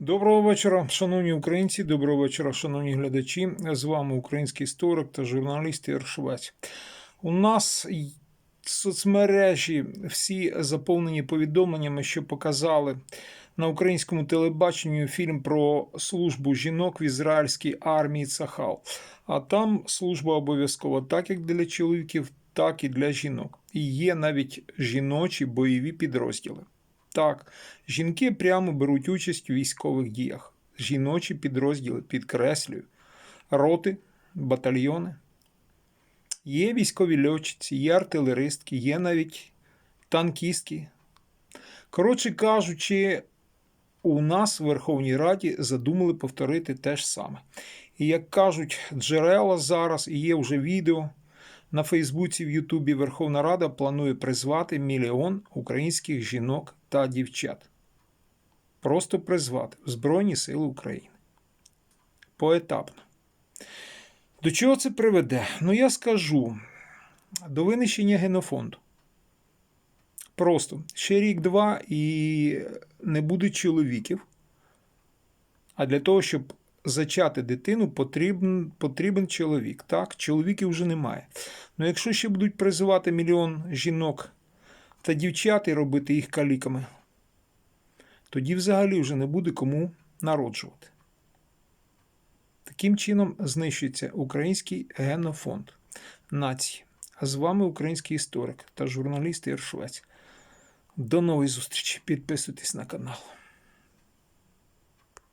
Доброго вечора, шановні українці, доброго вечора, шановні глядачі. З вами український історик та журналіст Ігор Швець. У нас соцмережі всі заповнені повідомленнями, що показали на українському телебаченні фільм про службу жінок в ізраїльській армії Цахал. А там служба обов'язкова так як для чоловіків, так і для жінок. І є навіть жіночі бойові підрозділи. Так, жінки прямо беруть участь у військових діях. Жіночі підрозділи, підкреслюю, роти, батальйони. Є військові льотчиці, є артилеристки, є навіть танкістки. Коротше кажучи, у нас в Верховній Раді задумали повторити те ж саме. І як кажуть джерела зараз, і є вже відео на Фейсбуці, в Ютубі Верховна Рада планує призвати мільйон українських жінок та дівчат. Просто призвати в Збройні Сили України. Поетапно. До чого це приведе? Ну, я скажу до винищення генофонду. Просто ще рік-два і не буде чоловіків. А для того, щоб зачати дитину, потрібен, потрібен чоловік. Так, чоловіків вже немає. Ну, якщо ще будуть призивати мільйон жінок та дівчат і робити їх каліками, тоді взагалі вже не буде кому народжувати. Таким чином знищується український генофонд нації. А з вами український історик та журналіст Ігор До нової зустрічі. Підписуйтесь на канал.